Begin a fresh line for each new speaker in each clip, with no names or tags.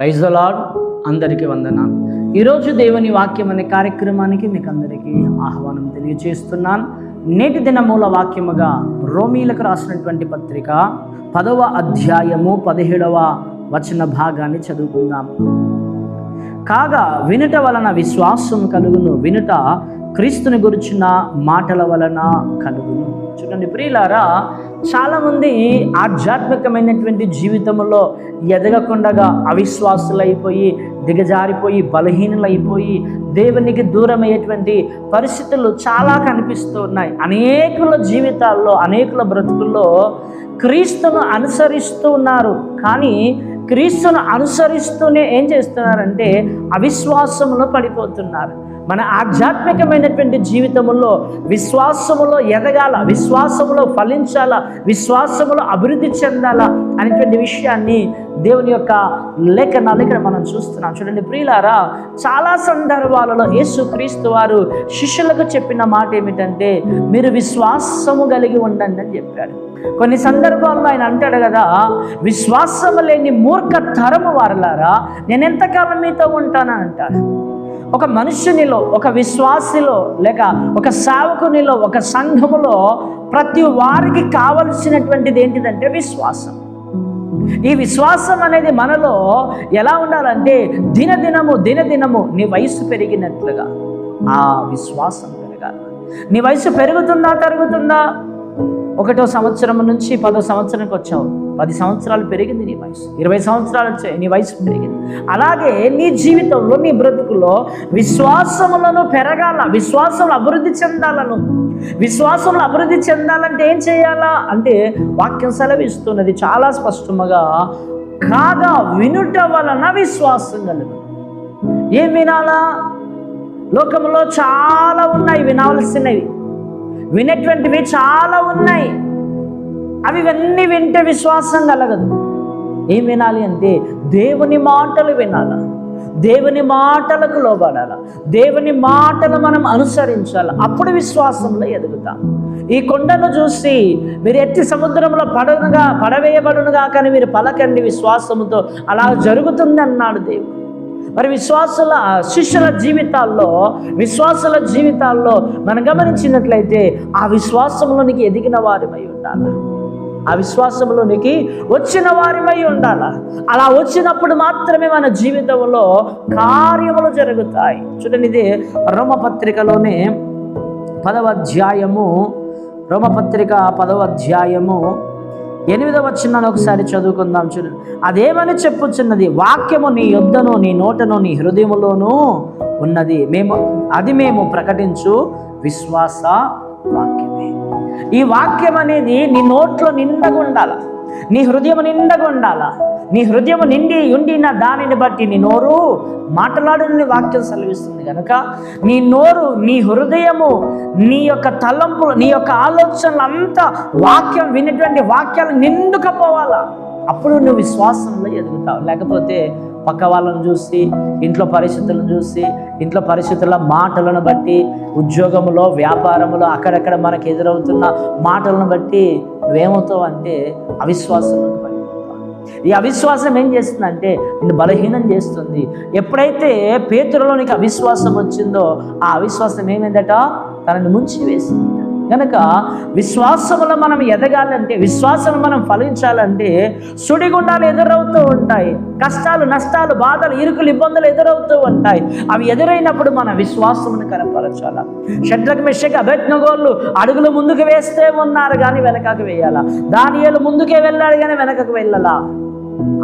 Praise the lord అందరికీ వందనాలు. ఈరోజు దేవుని వాక్యం అనే కార్యక్రమానికి మీకు అందరికీ ఆహ్వానం తెలియజేస్తున్నాను నేటి దినమూల వాక్యముగా రోమీలకు రాసినటువంటి పత్రిక పదవ అధ్యాయము పదిహేడవ వచన భాగాన్ని చదువుకుందాం. కాగా వినుట వలన విశ్వాసం కలుగును. వినుట క్రీస్తుని గురించిన మాటల వలన కలుగును. చూడండి ప్రియులారా చాలామంది ఆధ్యాత్మికమైనటువంటి జీవితంలో ఎదగకుండగా అవిశ్వాసులైపోయి దిగజారిపోయి బలహీనులైపోయి దేవునికి దూరమయ్యేటువంటి పరిస్థితులు చాలా కనిపిస్తూ ఉన్నాయి. అనేకుల జీవితాల్లో అనేకుల బ్రతుకుల్లో క్రీస్తును అనుసరిస్తూ ఉన్నారు. కానీ క్రీస్తును అనుసరిస్తూనే ఏం చేస్తున్నారంటే అవిశ్వాసంలో పడిపోతున్నారు. మన ఆధ్యాత్మికమైనటువంటి జీవితంలో విశ్వాసములో ఎదగాల విశ్వాసములో ఫలించాల విశ్వాసములో అభివృద్ధి చెందాలా అనేటువంటి విషయాన్ని దేవుని యొక్క లేఖనాలు ఇక్కడ మనం చూస్తున్నాం. చూడండి ప్రియులారా చాలా సందర్భాలలో యేసు క్రీస్తు వారు శిష్యులకు చెప్పిన మాట ఏమిటంటే మీరు విశ్వాసము కలిగి ఉండండి అని చెప్పాడు. కొన్ని సందర్భాల్లో ఆయన అంటాడు కదా విశ్వాసము లేని మూర్ఖ తరము వారలారా నేను ఎంతకాలం మీతో ఉంటానని అంటాడు ఒక మనుషునిలో ఒక విశ్వాసిలో లేక ఒక సేవకునిలో ఒక సంఘములో ప్రతి వారికి కావలసినటువంటిది ఏంటిదంటే విశ్వాసం. ఈ విశ్వాసం అనేది మనలో ఎలా ఉండాలంటే దినదినము దినదినము నీ వయసు పెరిగినట్లుగా ఆ విశ్వాసం పెరగాలి. నీ వయసు పెరుగుతుందా తరుగుతుందా? ఒకటో సంవత్సరం నుంచి పదో సంవత్సరానికి వచ్చావు పది సంవత్సరాలు పెరిగింది నీ వయసు. ఇరవై సంవత్సరాలు నీ వయసు పెరిగింది. అలాగే నీ జీవితంలో నీ బ్రతుకులో విశ్వాసములను పెరగాల విశ్వాసంలో అభివృద్ధి చెందాలను. విశ్వాసంలో అభివృద్ధి చెందాలంటే ఏం చేయాలా? అంటే వాక్యం సెలవిస్తున్నది చాలా స్పష్టముగా కాగా వినుట వలన విశ్వాసం కలుగు. ఏం వినాలా? లోకంలో చాలా ఉన్నాయి వినాల్సినవి. వినేటువంటివి చాలా ఉన్నాయి. అవి ఇవన్నీ వింటే విశ్వాసం కలగదు. ఏం వినాలి అంటే దేవుని మాటలు వినాల? దేవుని మాటలకు లోబడాల? దేవుని మాటలు మనం అనుసరించాలి? అప్పుడు విశ్వాసంలో ఎదుగుతాం. ఈ కొండను చూసి మీరు ఎత్తి సముద్రంలో పడనుగా పడవేయబడునుగా కానీ మీరు పలకండి విశ్వాసముతో అలా జరుగుతుంది అన్నాడు దేవుడు. మరి విశ్వాసుల శిష్యుల జీవితాల్లో విశ్వాసుల జీవితాల్లో మనం గమనించినట్లయితే ఆ విశ్వాసంలోనికి ఎదిగిన వారిమై ఉండాలి? ఆ విశ్వాసంలోనికి వచ్చిన వారిమై ఉండాల. అలా వచ్చినప్పుడు మాత్రమే మన జీవితంలో కార్యములు జరుగుతాయి. చూడండి ఇది రోమపత్రికలోనే పదవ అధ్యాయము రోమపత్రిక పదవ అధ్యాయము ఎనిమిదవ వచ్చినాను ఒకసారి చదువుకుందాం చూడండి అదేమని చెప్పుచున్నది? వాక్యము నీ యొద్దను నీ నోటను నీ హృదయములోనూ ఉన్నది. మేము అది మేము ప్రకటించు విశ్వాస వాక్యం ఈ వాక్యం అనేది నీ నోట్లో నిండగా ఉండాల నీ హృదయం నిండగా ఉండాల నీ హృదయం నిండి ఉండిన దానిని బట్టి నీ నోరు మాట్లాడని వాక్యం సెలవిస్తుంది కనుక నీ నోరు నీ హృదయము నీ యొక్క తలంపులు నీ యొక్క ఆలోచనలు అంతా వాక్యం వినేటువంటి వాక్యాలు నిండుకపోవాలా. అప్పుడు నువ్వు విశ్వాసంలో ఎదుగుతావు. లేకపోతే పక్క వాళ్ళను చూసి ఇంట్లో పరిస్థితులను చూసి ఇంట్లో పరిస్థితుల మాటలను బట్టి ఉద్యోగంలో వ్యాపారంలో అక్కడక్కడ మనకు ఎదురవుతున్న మాటలను బట్టి నువ్వేమవుతావు అంటే అవిశ్వాసంలో ఈ అవిశ్వాసం ఏం చేస్తుందంటే నిన్ను బలహీనం చేస్తుంది. ఎప్పుడైతే పేతులలో నీకు అవిశ్వాసం వచ్చిందో ఆ అవిశ్వాసం ఏమైందట? తనని ముంచి వేసింది కనుక విశ్వాసములో మనం ఎదగాలంటే విశ్వాసం మనం ఫలించాలంటే సుడిగుండాలు ఎదురవుతూ ఉంటాయి. కష్టాలు నష్టాలు బాధలు ఇరుకులు ఇబ్బందులు ఎదురవుతూ ఉంటాయి. అవి ఎదురైనప్పుడు మన విశ్వాసమును కనపరచాల? షడ్రక్ మెషక్ అభజ్ఞగోళ్ళు అడుగులు ముందుకు వేస్తే ఉన్నారు కానీ వెనకకు వేయాలా? దానియేలు ముందుకే వెళ్ళాడు కానీ వెనకకు వెళ్ళాలా?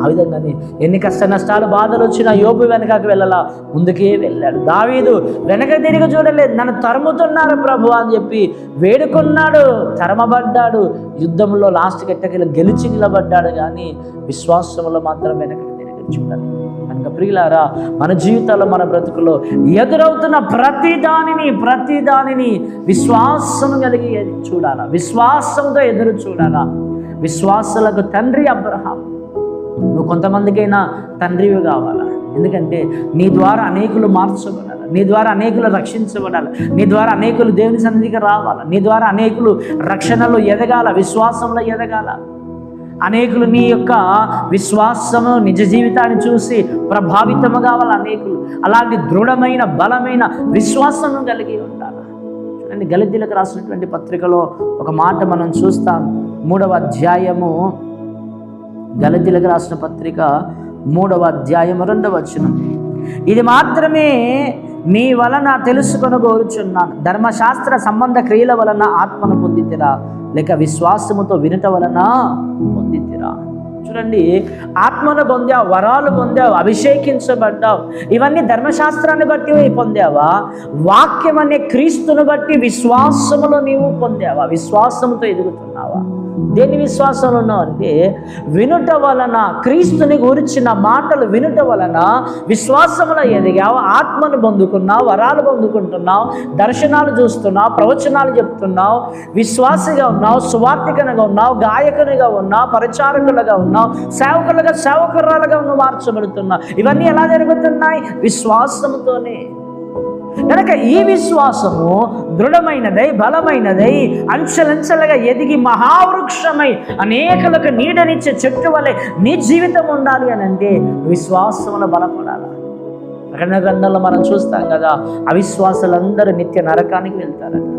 ఆ విధంగానే ఎన్ని కష్ట నష్టాలు బాధలు వచ్చినా యోబు వెనకకు వెళ్ళాలా. ముందుకే వెళ్ళాడు. దావీదు వెనక తిరిగి చూడలేదు. నన్ను తరుముతున్నారు ప్రభు అని చెప్పి వేడుకున్నాడు. తరమబడ్డాడు. యుద్ధంలో లాస్ట్ గట్టకెళ్ళి గెలిచి నిలబడ్డాడు కానీ విశ్వాసంలో మాత్రం వెనక తిరిగి చూడాలి కనుక ప్రియులారా మన జీవితాల్లో మన బ్రతుకులో ఎదురవుతున్న ప్రతి దానిని ప్రతి దానిని విశ్వాసం కలిగి చూడాలా. విశ్వాసంతో ఎదురు చూడాలా. విశ్వాసులకు తండ్రి అబ్రహాం నువ్వు కొంతమందికైనా తండ్రివి కావాలా? ఎందుకంటే నీ ద్వారా అనేకులు మార్చబడాలి నీ ద్వారా అనేకులు రక్షించబడాలి నీ ద్వారా అనేకులు దేవుని సన్నిధికి రావాలి నీ ద్వారా అనేకులు రక్షణలో ఎదగాల విశ్వాసంలో ఎదగాల? అనేకులు నీ యొక్క విశ్వాసము నిజ జీవితాన్ని చూసి ప్రభావితము కావాలి అనేకులు? అలాంటి దృఢమైన బలమైన విశ్వాసము కలిగి ఉండాలి? చూడండి గలితీలకు రాసినటువంటి పత్రికలో ఒక మాట మనం చూస్తాం. మూడవ అధ్యాయము గలతీలకు రాసిన పత్రిక మూడవ అధ్యాయము రెండవ వచనం. ఇది మాత్రమే మీ వలన తెలుసుకొని కోరుచున్నాను ధర్మశాస్త్ర సంబంధ క్రియల వలన ఆత్మను పొందితిరా. లేక విశ్వాసముతో వినుట వలన పొందితిరా. చూడండి ఆత్మను పొందావు వరాలు పొందావు అభిషేకించబడ్డావు. ఇవన్నీ ధర్మశాస్త్రాన్ని బట్టి పొందావా? వాక్యం అనే క్రీస్తును బట్టి విశ్వాసములో నీవు పొందావా? విశ్వాసముతో ఎదుగుతున్నావా? దేని విశ్వాసంలో ఉన్నావు అంటే వినుట వలన క్రీస్తుని గురించిన మాటలు వినుట వలన విశ్వాసంలో ఎదిగావు ఆత్మను పొందుకున్నావు వరాలు పొందుకుంటున్నావు దర్శనాలు చూస్తున్నావు ప్రవచనాలు చెప్తున్నావు విశ్వాసిగా ఉన్నావు సువార్థికనగా ఉన్నావు గాయకునిగా ఉన్నావు పరిచారకులుగా ఉన్నావు సేవకులుగా సేవకురాలుగా నువ్వు మార్చబడుతున్నావు. ఇవన్నీ ఎలా జరుగుతున్నాయి? విశ్వాసంతోనే కనుక ఈ విశ్వాసము దృఢమైనదై బలమైనదై అంచెలంచెలుగా ఎదిగి మహావృక్షమై అనేకులకు నీడనిచ్చే చెట్టు వలె నీ జీవితం ఉండాలి అని అంటే విశ్వాసములో బలపడాలి? ప్రకటన గ్రంథంలో మనం చూస్తాం కదా అవిశ్వాసులందరూ నిత్య నరకానికి వెళ్తారట.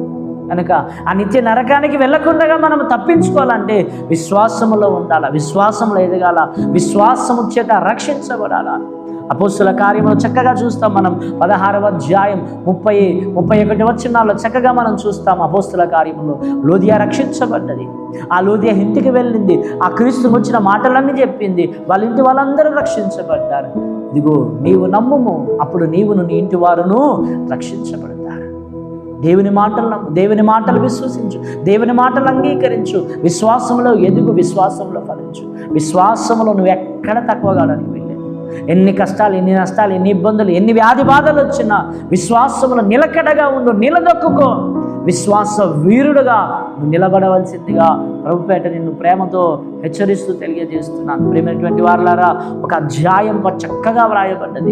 కనుక ఆ నిత్య నరకానికి వెళ్ళకుండా మనం తప్పించుకోవాలంటే విశ్వాసములో ఉండాలా? విశ్వాసంలో ఎదగాల? విశ్వాసము చేత రక్షించబడాలా? అపోస్తుల కార్యములు చక్కగా చూస్తాం మనం. పదహారవ అధ్యాయం ముప్పై ముప్పై ఒకటి వచ్చినాల్లో చక్కగా మనం చూస్తాం అపోస్తుల కార్యములో. లోదియా రక్షించబడ్డది. ఆ లోదియా ఇంటికి వెళ్ళింది. ఆ క్రీస్తు వచ్చిన మాటలన్నీ చెప్పింది. వాళ్ళ ఇంటి వాళ్ళందరూ రక్షించబడ్డారు. ఇదిగో నీవు నమ్ముము. అప్పుడు నీవును నీ ఇంటి వారును రక్షించబడతారు. దేవుని మాటలు నమ్ము దేవుని మాటలు విశ్వసించు. దేవుని మాటలు అంగీకరించు. విశ్వాసంలో ఎదుగు విశ్వాసంలో ఫలించు. విశ్వాసంలో నువ్వు ఎక్కడ తక్కువగా ఎన్ని కష్టాలు ఎన్ని నష్టాలు ఎన్ని ఇబ్బందులు ఎన్ని వ్యాధి బాధలు వచ్చినా విశ్వాసములు నిలకడగా ఉండు నిలదొక్కుకో. విశ్వాస వీరుడుగా నువ్వు నిలబడవలసిందిగా ప్రభుపేట నిన్ను ప్రేమతో హెచ్చరిస్తూ తెలియజేస్తున్నాను. ప్రేమైనటువంటి వారులారా ఒక అధ్యాయం ప- చక్కగా వ్రాయబడ్డది.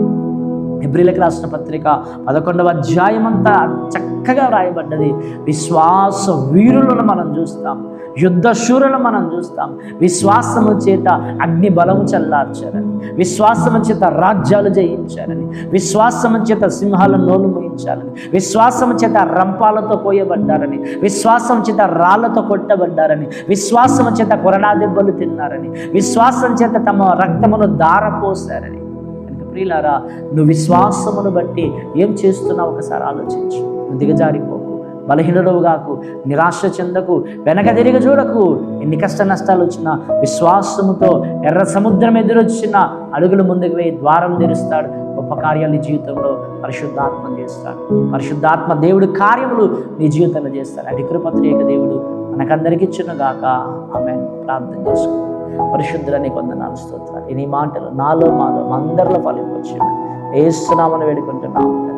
ఎబ్రిలకు రాసిన పత్రిక పదకొండవ అధ్యాయం అంతా చక్కగా వ్రాయబడ్డది. విశ్వాస వీరులను మనం చూస్తాం. యుద్ధశూరలను మనం చూస్తాం. విశ్వాసము చేత అగ్ని బలము చల్లార్చారని విశ్వాసము చేత రాజ్యాలు జయించారని విశ్వాసము చేత సింహాలను నోలు మోయించాలని విశ్వాసము చేత రంపాలతో పోయబడ్డారని విశ్వాసం చేత రాళ్ళతో కొట్టబడ్డారని విశ్వాసము చేత కొరడా దెబ్బలు తిన్నారని విశ్వాసం చేత తమ రక్తమును దారపోసారని కనుక ప్రియులారా నువ్వు విశ్వాసమును బట్టి ఏం చేస్తున్నావు? ఒకసారి ఆలోచించు. దిగజారిపో. దిగజారిపోకు బలహీనుడవు నిరాశ చెందకు వెనక తిరిగి చూడకు. ఎన్ని కష్ట నష్టాలు వచ్చినా విశ్వాసముతో ఎర్ర సముద్రం ఎదురొచ్చిన అడుగులు ముందుకు వేయి ద్వారం తెరుస్తాడు. గొప్ప కార్యాలు నీ జీవితంలో పరిశుద్ధాత్మ చేస్తాడు. పరిశుద్ధాత్మ దేవుడు కార్యములు నీ జీవితంలో చేస్తాడు. అటు కృపత్రేక దేవుడు మనకందరికి ఇచ్చినగాక. ఆమె ప్రార్థన చేసుకో పరిశుద్ధులని కొందనాలు స్తోత్రాలు. ఇన్ని మాటలు నాలో మాలో అందరిలో ఫలింపచ్చు ఏస్తున్నామని వేడుకుంటున్నాము